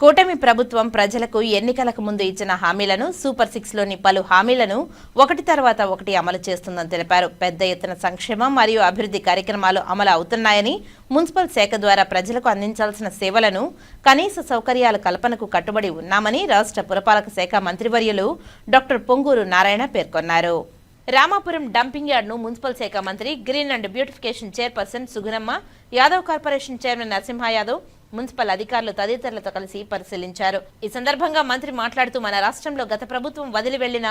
కూటమి ప్రభుత్వం ప్రజలకు ఎన్నికలకు ముందు ఇచ్చిన హామీలను సూపర్ సిక్స్లోని పలు హామీలను ఒకటి తర్వాత ఒకటి అమలు చేస్తుందని తెలిపారు. పెద్ద ఎత్తున సంక్షేమం మరియు అభివృద్ధి కార్యక్రమాలు అమలు అవుతున్నాయని మున్సిపల్ శాఖ ద్వారా ప్రజలకు అందించాల్సిన సేవలను కనీస సౌకర్యాల కల్పనకు కట్టుబడి ఉన్నామని రాష్ట్ర పురపాలక శాఖ మంత్రివర్యులు డాక్టర్ పొంగూరు నారాయణ పేర్కొన్నారు. రామాపురం డంపింగ్ యార్డ్ను మున్సిపల్ శాఖ మంత్రి green and beautification chairperson Sugunamma Yadav corporation chairman Narasimha Yadav municipal అధికారులు తదితరులతో కలిసి పరిశీలించారు. ఈ సందర్భంగా మంత్రి మాట్లాడుతూ మన రాష్ట్రంలో గత ప్రభుత్వం వదిలి వెళ్ళిన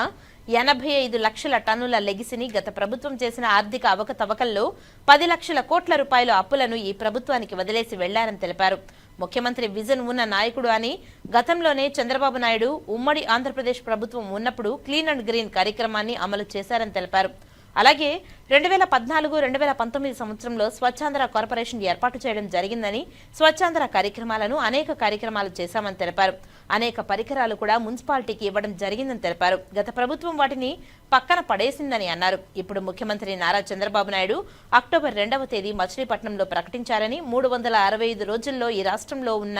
ఎనభై ఐదు లక్షల టన్నుల లెగిసిని గత ప్రభుత్వం చేసిన ఆర్థిక అవకతవకల్లో పది లక్షల కోట్ల రూపాయల అప్పులను ఈ ప్రభుత్వానికి వదిలేసి వెళ్ళారని తెలిపారు. ముఖ్యమంత్రి విజన్ ఉన్న నాయకుడు అని గతంలోనే చంద్రబాబు నాయుడు ఉమ్మడి ఆంధ్రప్రదేశ్ ప్రభుత్వం ఉన్నప్పుడు క్లీన్ అండ్ గ్రీన్ కార్యక్రమాన్ని అమలు చేశారని తెలిపారు. అలాగే రెండు వేల పద్నాలుగు రెండు వేల పంతొమ్మిది సంవత్సరంలో స్వచ్ఛాంధ్ర కార్పొరేషన్ ఏర్పాటు చేయడం జరిగిందని స్వచ్ఛాంధ్ర కార్యక్రమాలను అనేక కార్యక్రమాలు చేశామని తెలిపారు. అనేక పరికరాలు కూడా మున్సిపాలిటీకి ఇవ్వడం జరిగిందని తెలిపారు. గత ప్రభుత్వం వాటిని పక్కన పడేసిందని అన్నారు. ఇప్పుడు ముఖ్యమంత్రి నారా చంద్రబాబు నాయుడు అక్టోబర్ రెండవ తేదీ మచిలీపట్నంలో ప్రకటించారని మూడు వందల అరవై ఐదు రోజుల్లో ఈ రాష్ట్రంలో ఉన్న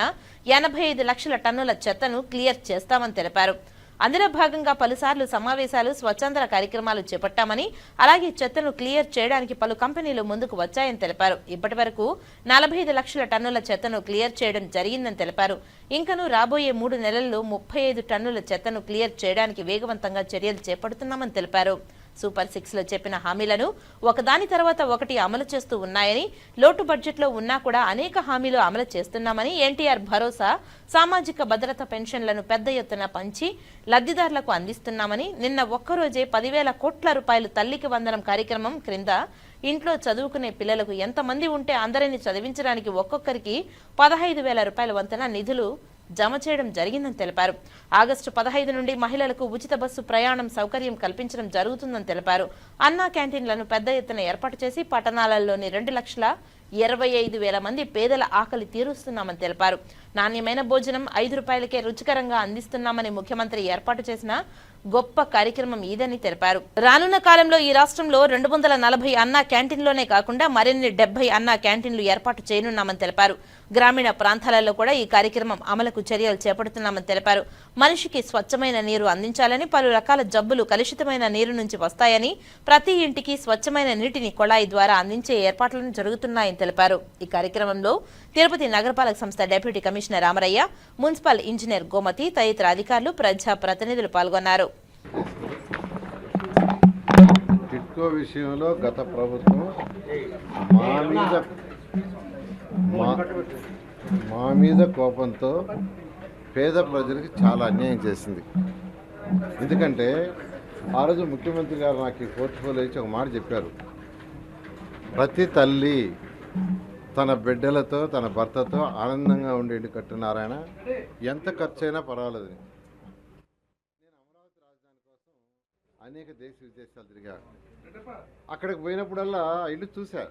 ఎనభై ఐదు లక్షల టన్నుల చెత్తను క్లియర్ చేస్తామని తెలిపారు. అందులో భాగంగా పలుసార్లు సమావేశాలు స్వచ్ఛంద కార్యక్రమాలు చేపట్టామని అలాగే చెత్తను క్లియర్ చేయడానికి పలు కంపెనీలు ముందుకు వచ్చాయని తెలిపారు. ఇప్పటి వరకు నలభై ఐదు లక్షల టన్నుల చెత్తను క్లియర్ చేయడం జరిగిందని తెలిపారు. ఇంకను రాబోయే మూడు నెలల్లో ముప్పై ఐదు టన్నుల చెత్తను క్లియర్ చేయడానికి వేగవంతంగా చర్యలు చేపడుతున్నామని తెలిపారు. సూపర్ సిక్స్లో చెప్పిన హామీలను ఒకదాని తర్వాత ఒకటి అమలు చేస్తూ ఉన్నాయని లోటు బడ్జెట్లో ఉన్నా కూడా అనేక హామీలు అమలు చేస్తున్నామని ఎన్టీఆర్ భరోసా సామాజిక భద్రత పెన్షన్లను పెద్ద ఎత్తున పంచి లబ్ధిదారులకు అందిస్తున్నామని నిన్న ఒక్కరోజే పదివేల కోట్ల రూపాయలు తల్లికి వందనం కార్యక్రమం క్రింద ఇంట్లో చదువుకునే పిల్లలకు ఎంతమంది ఉంటే అందరిని చదివించడానికి ఒక్కొక్కరికి పదహైదు వేల రూపాయల వంతన నిధులు జమ చేయడం జరిగిందని తెలిపారు. ఆగస్టు పదహైదు నుండి మహిళలకు ఉచిత బస్సు ప్రయాణం సౌకర్యం కల్పించడం జరుగుతుందని తెలిపారు. అన్నా క్యాంటీన్లను పెద్ద ఎత్తున ఏర్పాటు చేసి పట్టణాలలోని రెండు లక్షల ఇరవై ఐదు వేల మంది పేదల ఆకలి తీరుస్తున్నామని తెలిపారు. నాణ్యమైన భోజనం ఐదు రూపాయలకే రుచికరంగా అందిస్తున్నామని ముఖ్యమంత్రి ఏర్పాటు చేసిన గొప్ప కార్యక్రమం ఇదని తెలిపారు. రానున్న కాలంలో ఈ రాష్ట్రంలో రెండు వందల నలభై అన్నా క్యాంటీన్లోనే కాకుండా మరిన్ని డెబ్బై అన్నా క్యాంటీన్లు ఏర్పాటు చేయనున్నామని తెలిపారు. గ్రామీణ ప్రాంతాలలో కూడా ఈ కార్యక్రమం అమలుకు చర్యలు చేపడుతున్నామని తెలిపారు. మనిషికి స్వచ్ఛమైన నీరు అందించాలని పలు రకాల జబ్బులు కలుషితమైన నీరు నుంచి వస్తాయని ప్రతి ఇంటికి స్వచ్ఛమైన నీటిని కొళాయి ద్వారా అందించే ఏర్పాట్లను జరుగుతున్నాయని తెలిపారు. ఈ కార్యక్రమంలో తిరుపతి నగరపాలక సంస్థ deputy commissioner Ramaraiah municipal engineer Gomathi తదితర అధికారులు ప్రజా ప్రతినిధులు పాల్గొన్నారు. టిట్కో విషయంలో గత ప్రభుత్వం మా మీద మా- మా మీద కోపంతో పేద ప్రజలకి చాలా అన్యాయం చేసింది. ఎందుకంటే ఆ రోజు ముఖ్యమంత్రి గారు నాకు ఈ పోర్ట్ఫోలియో ఇచ్చి ఒక మాట చెప్పారు. ప్రతి తల్లి తన బిడ్డలతో తన భర్తతో ఆనందంగా ఉండేది కట్టున్నారాయణ ఎంత ఖర్చైనా పర్వాలేదు. అనేక దేశ విదేశాలు తిరిగా అక్కడికి పోయినప్పుడల్లా ఇల్లు చూసా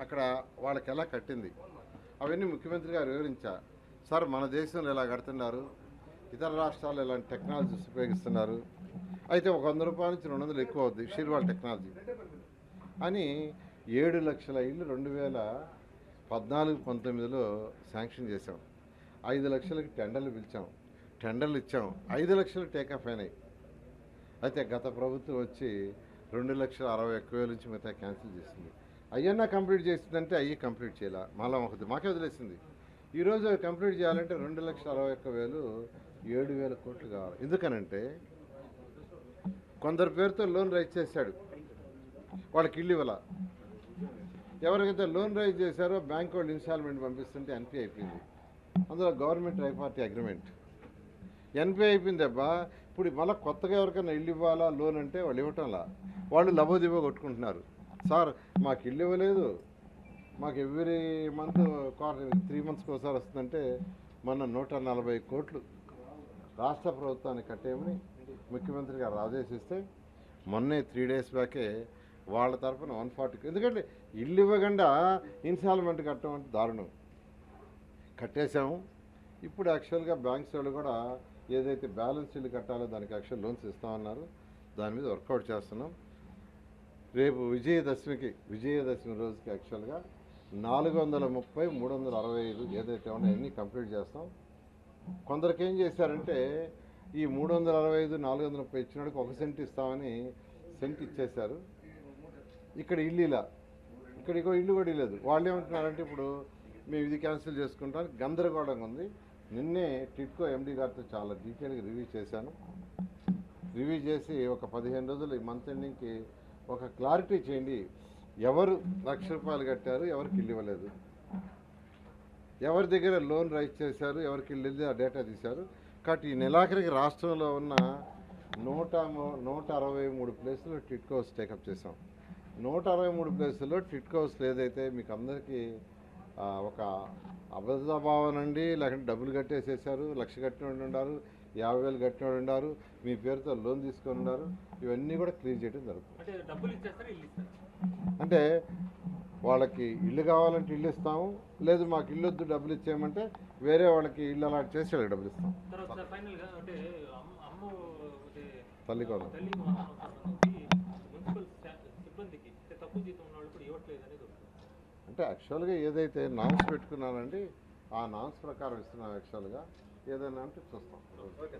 అక్కడ వాళ్ళకి ఎలా కట్టింది? అవన్నీ ముఖ్యమంత్రి గారు వివరించా. సార్ మన దేశంలో ఎలా కడుతున్నారు? ఇతర రాష్ట్రాలు ఎలాంటి టెక్నాలజీస్ ఉపయోగిస్తున్నారు? అయితే ఒక వంద రూపాయల నుంచి రెండు వందలు ఎక్కువ అవుద్ది షీర్వాల్ టెక్నాలజీ. అని ఏడు లక్షల ఇల్లు రెండు వేల పద్నాలుగు పంతొమ్మిదిలో శాంక్షన్ చేశాం. ఐదు లక్షలకి టెండర్లు పిలిచాం. టెండర్లు ఇచ్చాం. ఐదు లక్షలు టేకాఫ్ అయినాయి. అయితే గత ప్రభుత్వం వచ్చి రెండు లక్షల అరవై ఒక్క వేల నుంచి మిగతా క్యాన్సిల్ చేసింది. అయ్యన్నా కంప్లీట్ చేసిందంటే అయ్యి కంప్లీట్ చేయాల? మళ్ళా ఒకటి మాకే వదిలేసింది. ఈరోజు అవి కంప్లీట్ చేయాలంటే రెండు లక్షల అరవై ఒక్క వేలు ఏడు వేల కోట్లు కావాలి. ఎందుకనంటే కొందరు పేరుతో లోన్ రైజ్ చేశాడు. వాళ్ళకి ఇల్లు ఇవ్వాల? ఎవరికైతే లోన్ రైజ్ చేశారో బ్యాంక్ వాళ్ళు ఇన్స్టాల్మెంట్ పంపిస్తుంటే ఎన్పీ అయిపోయింది. అందులో government tri party agreement. NP అయిపోయింది అబ్బా. ఇప్పుడు మళ్ళీ కొత్తగా ఎవరికైనా ఇల్లు ఇవ్వాలా లోన్ అంటే వాళ్ళు ఇవ్వటంలా? వాళ్ళు లబోదిబో కొట్టుకుంటున్నారు. సార్ మాకు ఇల్లు ఇవ్వలేదు. మాకు ఎవ్రీ మంత్ త్రీ మంత్స్కి ఒకసారి వస్తుందంటే మొన్న నూట నలభై కోట్లు రాష్ట్ర ప్రభుత్వానికి కట్టేయమని ముఖ్యమంత్రి గారు ఆదేశిస్తే మొన్నే త్రీ డేస్ బ్యాకే వాళ్ళ తరఫున వన్ ఫార్టీ ఎందుకంటే ఇల్లు ఇవ్వకుండా ఇన్స్టాల్మెంట్ కట్టడం అంటే దారుణం. కట్టేశాము. ఇప్పుడు యాక్చువల్గా బ్యాంక్స్ వాళ్ళు కూడా ఏదైతే బ్యాలెన్స్ షీట్లు కట్టాలో దానికి యాక్చువల్ లోన్స్ ఇస్తామన్నారు దాని మీద వర్కౌట్ చేస్తున్నాం. రేపు విజయదశమికి విజయదశమి రోజుకి యాక్చువల్గా నాలుగు వందల ముప్పై మూడు వందల అరవై ఐదు ఏదైతే ఉన్నాయో అన్నీ కంప్లీట్ చేస్తాం. కొందరికి ఏం చేశారంటే ఈ మూడు వందల అరవై ఐదు నాలుగు వందల ముప్పై ఇచ్చినాడికి ఒక సెంట్ ఇస్తామని సెంట్ ఇచ్చేశారు. ఇక్కడ ఇల్లు ఇలా. ఇక్కడ ఇంకో ఇల్లు కూడా లేదు. వాళ్ళు ఏమంటున్నారంటే ఇప్పుడు మేము ఇది క్యాన్సిల్ చేసుకుంటాం. గందరగోళంగా ఉంది. నిన్నే టిట్కో ఎండి గారితో చాలా డీటెయిల్గా రివ్యూ చేశాను. రివ్యూ చేసి ఒక పదిహేను రోజులు ఈ మంత్ ఎండింగ్కి ఒక క్లారిటీ చేయండి. ఎవరు లక్ష రూపాయలు కట్టారు ఎవరికి ఇల్లు ఇవ్వలేదు. ఎవరి దగ్గర లోన్ రైజ్ చేశారు ఎవరికి ఇల్లు ఆ డేటా తీశారు. కాబట్టి ఈ నెలాఖరికి రాష్ట్రంలో ఉన్న నూట నూట అరవై మూడు ప్లేసులు టిట్కో హౌస్ టేకప్ చేసాం నూట అరవై మూడు ప్లేసుల్లో టిట్కో హౌస్లో ఏదైతే మీకు అందరికీ ఒక అబద్ధ భావన అండి లేకుంటే డబ్బులు కట్టేసేసారు లక్ష కట్టిన ఉన్నారు యాభై వేలు కట్టిన ఉన్నారు మీ పేరుతో లోన్ తీసుకొని ఉన్నారు ఇవన్నీ కూడా క్లియర్ చేయడం జరుగుతుంది. అంటే వాళ్ళకి ఇల్లు కావాలంటే ఇల్లు ఇస్తాము లేదు మాకు ఇల్లు వద్దు డబ్బులు ఇచ్చేయమంటే వేరే వాళ్ళకి ఇల్లు అలాంటి చేసి వాళ్ళకి డబ్బులు ఇస్తాం. తర్వాత ఫైనల్గా అంటే అమ్మ అమ్మ అంటే తల్లి కోసం తల్లి సంబంధించి మున్సిపల్ శా- సిబ్బందికి అంటే తక్కువ జీతం ఉన్న వాళ్ళు కూడా ఇవ్వట్లేదు అనేది ఒకటి. అంటే యాక్చువల్గా ఏదైతే నామ్స్ పెట్టుకున్నానండి ఆ నామ్స్ ప్రకారం ఇస్తున్నాం యాక్చువల్గా. ఏదైనా అంటే చూస్తాం. ఓకే